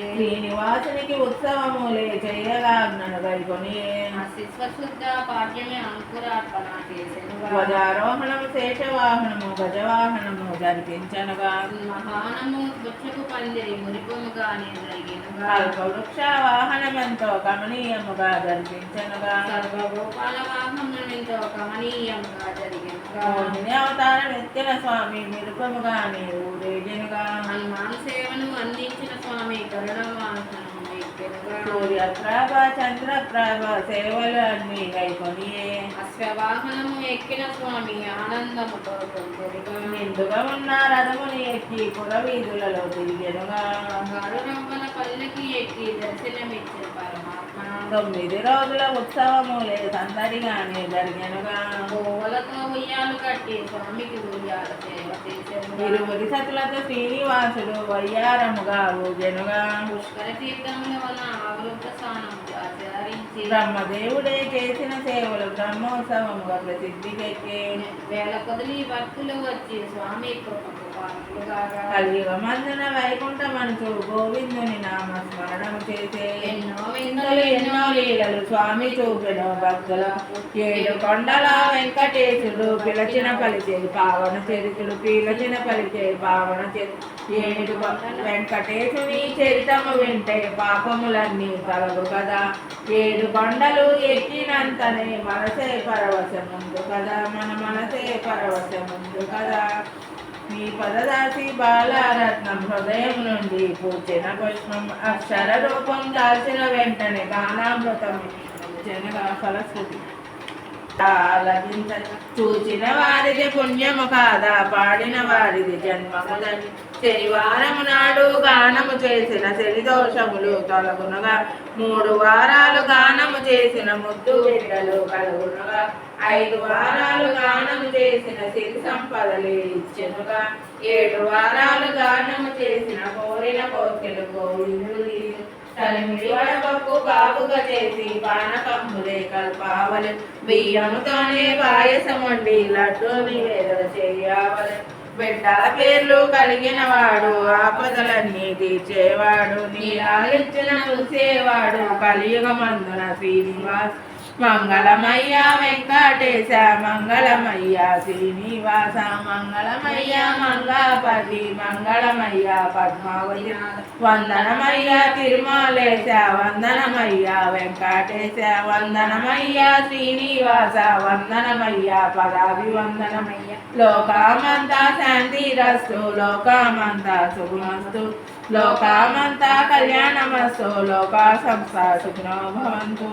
శ్రీనివాసునికి ఉత్సవములే చేయగాజ్ఞను గైకొని శిశ్వశుద్ధ పాఠ్యమే అంకురార్పణ చేసెను ధ్వజారోహణము శేషవాహనము గజవాహనము జరిపించనుగా. మహానము వృక్షపు పందిరి మురిపముగానే జరిగినగా కల్పవృక్ష వాహనమెంతో కమనీయముగా జరిపించనుగా. సర్వగోపాల వాహనమెంతో కమనీయంగా జరిగినగా. అవతారం ఎత్తిన స్వామి మిరుపముగానే ఊరేగినగా. సూర్యప్రభ చంద్రప్రభ సేవలు అన్ని గైకొనియే అశ్వవాహనము ఎక్కిన స్వామి ఆనందముతో పొందెనుగా నిండుగా ఉన్న రథముని ఎక్కి పుర వీధులలో తిరిగెనుగా తొమ్మిది రోజుల ఉత్సవములే సందడిగానే జరిగెనుగా ఇరువురి సతులతో శ్రీనివాసుడు వయ్యారముగా ఊగెనుగా పుష్కర తీర్థముల వలన ఆవృత బ్రహ్మదేవుడే చేసిన సేవలు బ్రహ్మోత్సవముగా ప్రసిద్ధికెక్కే వేల కొదిలి భక్తులు వచ్చి స్వామి కలియుగమందున వైకుంఠ మనసు గోవిందుని నామస్మరణం చేసే. ఎన్నో వింతలు ఎన్నో లీలలు స్వామి చూపెను భక్తుల ఏడు కొండల వెంకటేశుడు పిలచిన పలిచే పావన చరితుడు పిలచిన పలిచే పావన చరితుడు ఏడు కొండల వెంకటేశుని చరితము వింటే పాపములన్నీ కలవు కదా. ఏడు కొండలు ఎక్కినంతనే మనసే పరవశముందు కదా. మన మనసే పరవశముందు కదా. మీ పదదాసి బాలారత్నం హృదయం నుండి పూచిన పుష్పం అక్షర రూపం దాల్చిన వెంటనే గానామృతం జనగా ఫలశ్రుతి చూచిన వారిది పుణ్యము కాదా? పాడిన వారిది జన్మముదని శనివారము నాడు గానము చేసిన శని దోషములు తొలగునగా. మూడు వారాలు గానము చేసిన ముద్దు బిడ్డలు కలుగునగా. ఐదు వారాలు గానము చేసిన సిరి సంపదలు ఇచ్చినగా. ఏడు వారాలు గానము చేసిన కోరిన కోర్కెలు గోవిందుడు కలిమిడి వడపప్పు బాబుగా చేసి పానకమ్ములే కల్పావలి. బియ్యముతోనే పాయసం వండి లడ్డు నివేదన చేయవలె. బిడ్డల పేర్లు కలిగిన వాడు ఆపదలన్నీ తీర్చేవాడు నీ ఆలించిన చూసేవాడు కలియుగమందున శ్రీనివాస్. మంగళమయ్య వెంకటేశ మంగళమయ్య శ్రీనివాస మంగళమయ్య మంగళపతి మంగళమయ్య పద్మావతి వందనమయ్య తిరుమలేశ వందనమయ్య వెంకటేశ వందనమయ్య శ్రీనివాస వందనమయ్య పదాభి వందనమయ్య శాంతి శాంతిరస్తు లోకామంతా శుభమస్తు లోకామంతా కళ్యాణమస్తు లోకా సంస్థ సుఖినో భవంతు.